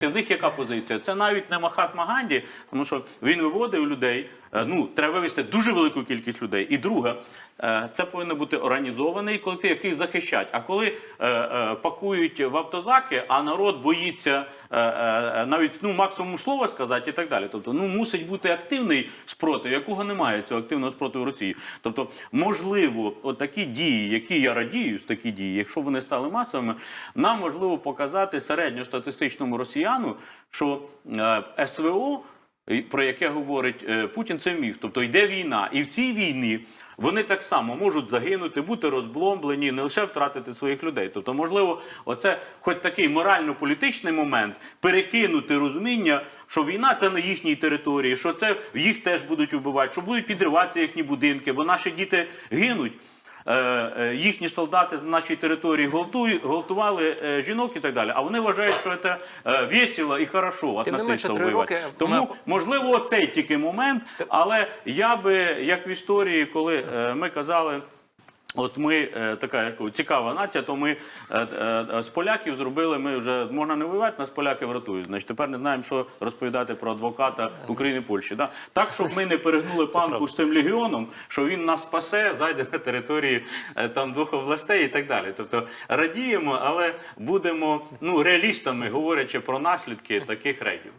В них яка позиція? Це навіть не Махатма Ганді, тому що він виводив людей. Е, Ну, треба вивести дуже велику кількість людей. І друге, е, це повинен бути організований колектив, який захищать. А коли е, пакують в автозаки, а народ боїться навіть ну максимум слова сказати і так далі. Тобто, ну мусить бути активний спротив, якого немає цього активного спротиву Росії. Тобто, можливо, отакі дії, які я радію, такі дії, якщо вони стали масовими, нам можливо показати середньостатистичному росіяну, що СВО. Про яке говорить е, Путін, це міф. Тобто йде війна, і в цій війні вони так само можуть загинути, бути розбломблені, не лише втратити своїх людей. Тобто, можливо, оце, хоч такий морально-політичний момент, перекинути розуміння, що війна це на їхній території, що це їх теж будуть вбивати, що будуть підриватися їхні будинки, бо наші діти гинуть. Е, е, їхні солдати з нашій території гвалтують, гвалтували е, жінок і так далі. А вони вважають, що це весело і хорошо от Тим нацистів воювати. Тому можливо цей тільки момент. Але я би як в історії, коли ми казали. От ми е, така як цікава нація, то ми е, е, з поляків зробили. Ми вже можна не воювати, нас поляки врятують. Значить, тепер не знаємо, що розповідати про адвоката України Польщі. Да? Так, щоб ми не перегнули панку з цим легіоном, що він нас спасе, зайде на території там двох областей і так далі. Тобто радіємо, але будемо ну реалістами, говорячи про наслідки таких рейдів.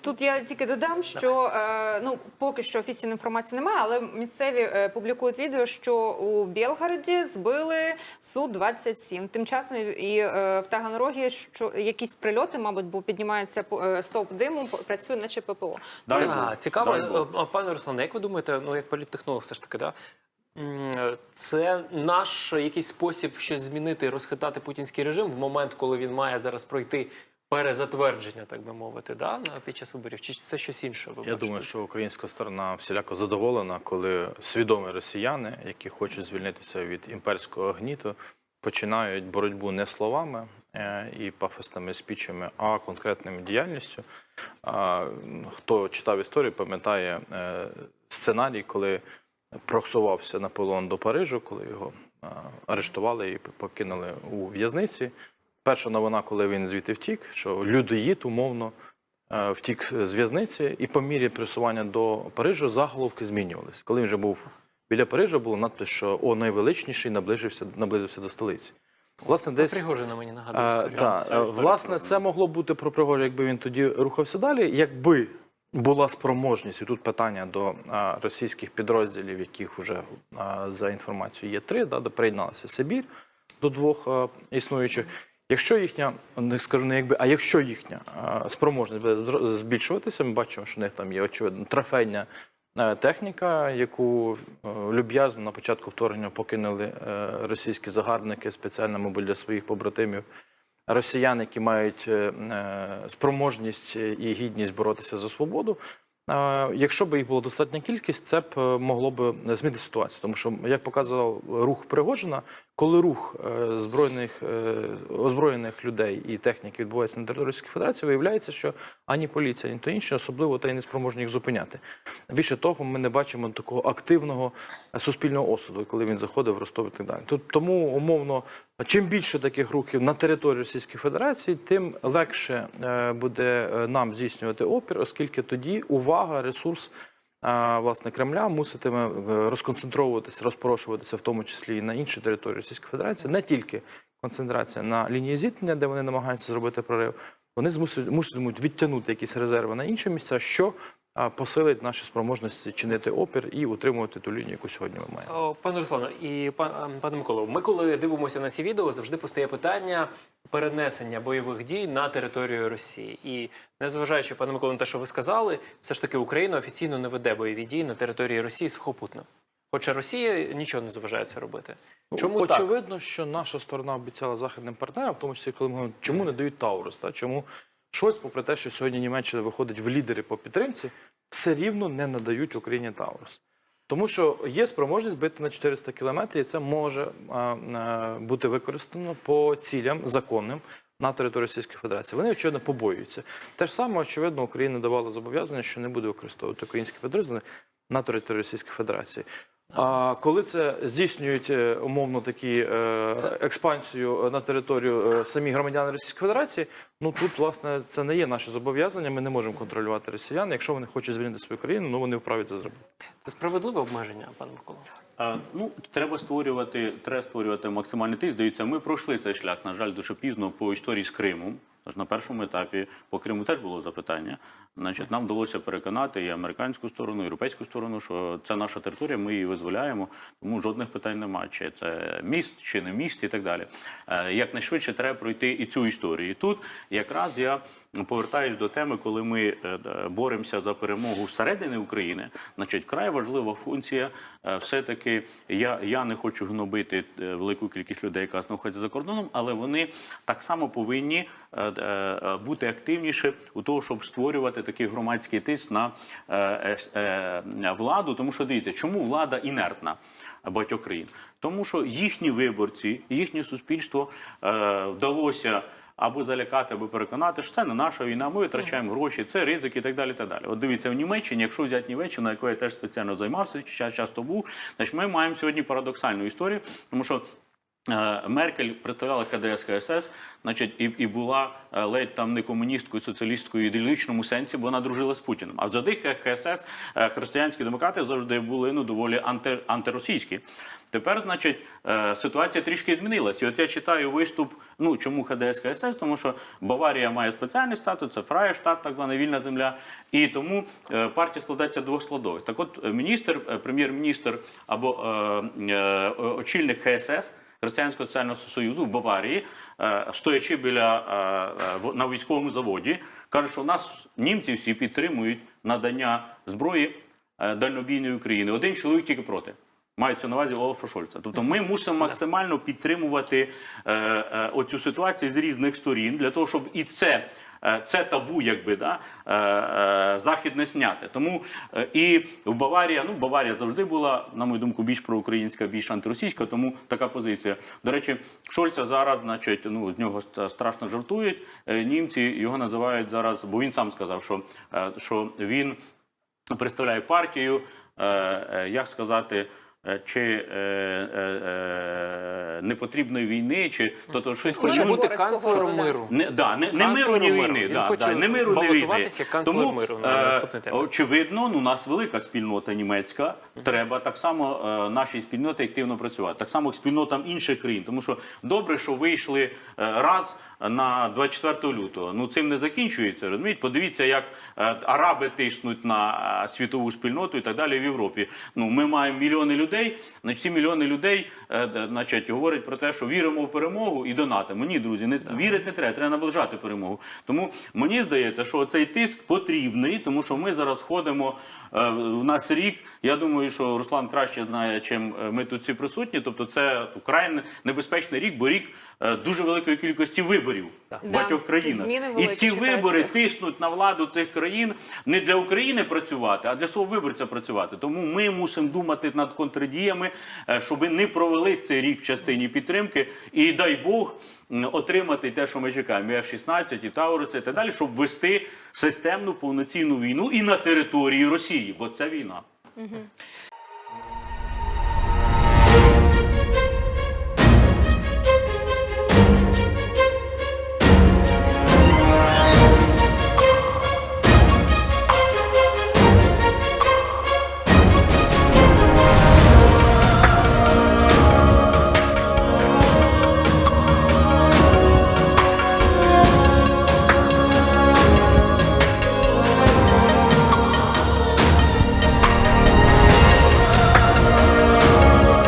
Тут я тільки додам, що е, ну поки що офіційної інформації немає, але місцеві е, публікують відео, що у Білгороді збили су 27 Тим часом і е, в Таганрогі що якісь прильоти, мабуть, бо піднімається е, стовп диму, працює наче ППО. Дай Бог. цікаво, Дай пане Руслане, як ви думаєте, ну як політтехнолог, все ж таки, да? це наш якийсь спосіб щось змінити, розхитати путінський режим в момент, коли він має зараз пройти перезатвердження, так би мовити, да? під час виборів? Чи це щось інше? Ви Я бачите? думаю, що українська сторона всіляко задоволена, коли свідомі росіяни, які хочуть звільнитися від імперського гніту, починають боротьбу не словами е, і пафосними спічами, а конкретною діяльністю. Хто читав історію, пам'ятає е, сценарій, коли просувався Наполеон до Парижу, коли його е, арештували і покинули у в'язниці. Перша новина, коли він звідти втік, що людоїд умовно е, втік з в'язниці, і по мірі пресування до Парижу заголовки змінювалися. Коли він вже був біля Парижа, було надпис, що о найвеличніший наближився, наблизився до столиці. Власне, десь Пригожина мені нагадує е, власне, це могло бути про Пригожа, якби він тоді рухався далі. Якби була спроможність, і тут питання до а, російських підрозділів, яких вже а, за інформацією є три, да, приєдналася Сибір до двох а, існуючих. Якщо їхня, не скажу не якби, а якщо їхня спроможність буде збільшуватися, ми бачимо, що в них там є очевидно трофейня е, техніка, яку е, люб'язно на початку вторгнення покинули е, російські загарбники спеціально, мабуть, для своїх побратимів. Росіян, які мають спроможність і гідність боротися за свободу. Якщо б їх було достатня кількість, це б могло б змінити ситуацію. Тому що, як показував рух Пригожина, коли рух е, збройних е, озброєних людей і техніки відбувається на території Російської Федерації, виявляється, що ані поліція, ні то інше, особливо та й не спроможні їх зупиняти. Більше того, ми не бачимо такого активного суспільного осуду, коли він заходив в Ростов і так далі. Тут тому умовно, чим більше таких рухів на території Російської Федерації, тим легше е, буде нам здійснювати опір, оскільки тоді увага, ресурс. Власне, Кремля муситиме е, розконцентровуватися, розпорошуватися, в тому числі і на інші території Російської Федерації, не тільки концентрація на лінії зіткнення, де вони намагаються зробити прорив. Вони змусять муситимуть відтягнути якісь резерви на інші місця, що посилить наші спроможності чинити опір і утримувати ту лінію, яку сьогодні ми маємо. О, Пане Руслане і ем, пане Миколо, ми коли дивимося на ці відео, завжди постає питання перенесення бойових дій на територію Росії. І незважаючи, пане Миколо, на те, що ви сказали, все ж таки Україна офіційно не веде бойові дії на території Росії сухопутно. Хоча Росія нічого не заважає це робити. Чому Ну, так? очевидно, що наша сторона обіцяла західним партнерам, в тому числі, коли ми говоримо, чому не дають Таурус, та чому Шольц, попри те, що сьогодні Німеччина виходить в лідери по підтримці, все рівно не надають Україні Таурус. Тому що є спроможність бити на 400 кілометрів, і це може а, а, бути використано по цілям законним на території Російської Федерації. Вони очевидно побоюються. Те ж саме, очевидно, Україна давала зобов'язання, що не буде використовувати українські підрозділи на території Російської Федерації. А коли це здійснюють е, умовно такі е, експансію на територію е, самі громадяни Російської Федерації, ну тут власне це не є наше зобов'язання. Ми не можемо контролювати росіян. Якщо вони хочуть звільнити свою країну, ну вони вправі це зробити. Це справедливе обмеження, пане Миколо? Е, Ну, треба створювати, треба створювати максимальний тиск. Дивіться, ми пройшли цей шлях, на жаль, дуже пізно по історії з Кримом. Тож на першому етапі по Криму теж було запитання. Значить, нам вдалося переконати і американську сторону, і європейську сторону, що це наша територія, ми її визволяємо, тому жодних питань немає. Чи це міст, чи не міст, і так далі. Е, Якнайшвидше треба пройти і цю історію. І тут якраз я повертаюсь до теми, коли ми е, е, боремося за перемогу всередині України. Значить, вкрай важлива функція. е, Все-таки я, я не хочу гнобити велику кількість людей, яка знаходиться за кордоном, але вони так само повинні бути активніше у того, щоб створювати такий громадський тиск на владу. Тому що дивіться, чому влада інертна багатьох країн? Тому що їхні виборці, їхнє суспільство вдалося. Або залякати, аби переконати, що це не наша війна, ми витрачаємо гроші, це ризик і так далі. Так далі. От дивіться, в Німеччині, якщо взяти Німеччину, якою я теж спеціально займався, час часто був, значить ми маємо сьогодні парадоксальну історію, тому що. Е, Меркель представляла КДС КСС, значить, і, і була е, ледь там не комуністкою, соціалісткою в ідеологічному сенсі, бо вона дружила з Путіним. А завжди КСС е, християнські демократи завжди були ну доволі анти, антиросійські. Тепер, значить, ситуація трішки змінилася. І от я читаю виступ. Ну чому ХДС КСС? Тому що Баварія має спеціальний статус, це Фраєштат, так звана вільна земля. І тому партія складається двох складових. Так, от міністр, прем'єр-міністр або е, е, очільник ХСС. Християнського соціального союзу в Баварії, е, стоячи біля е, на військовому заводі, каже, що у нас німці всі підтримують надання зброї е, дальнобійної України. Один чоловік тільки проти. Мається на увазі Олафа Шольца. Тобто ми мусимо максимально підтримувати е, е, оцю ситуацію з різних сторін для того, щоб і це. е, Це табу, якби да е, е, захід не сняти. Тому е, і в Баварія, ну Баварія завжди була, на мою думку, більш проукраїнська, більш антиросійська, тому така позиція. До речі, Шольца зараз, значить, ну з нього страшно жартують. Е, Німці його називають зараз, бо він сам сказав, що, е, що він представляє партію, е, е, як сказати. Е, Чи е, е, е, непотрібної війни, чи тобто щось Хоче Ну, бути канцлером миру. не, да, не, не миру, ні війни. Він Да, хоче да, не миру, ні війни. балотуватися Тому, миру на е, наступний термін. очевидно, ну, у нас велика спільнота німецька. Треба так само е, нашій спільноті активно працювати. Так само як спільнотам інших країн. Тому що добре, що вийшли е, раз на 24 лютого. Ну цим не закінчується. Розумієте? Подивіться, як е, араби тиснуть на е, світову спільноту і так далі в Європі. Ну ми маємо мільйони людей. Значить, ці мільйони людей е, значить, говорять про те, що віримо в перемогу і донатимо. Ні, друзі, не вірити не треба, треба наближати перемогу. Тому мені здається, що цей тиск потрібний, тому що ми зараз ходимо. У нас рік. Я думаю, що Руслан краще знає, чим ми тут всі присутні. Тобто, це вкрай небезпечний рік, бо рік дуже великої кількості виборів в Да. багатьох країнах. І ці вибори тиснуть на владу цих країн не для України працювати, а для свого виборця працювати. Тому ми мусимо думати над контрдіями, е, щоб не провели цей рік в частині підтримки. І дай Бог отримати те, що ми чекаємо, і F-16, і Тауруси, і так далі, щоб вести системну повноцінну війну і на території Росії, бо це війна.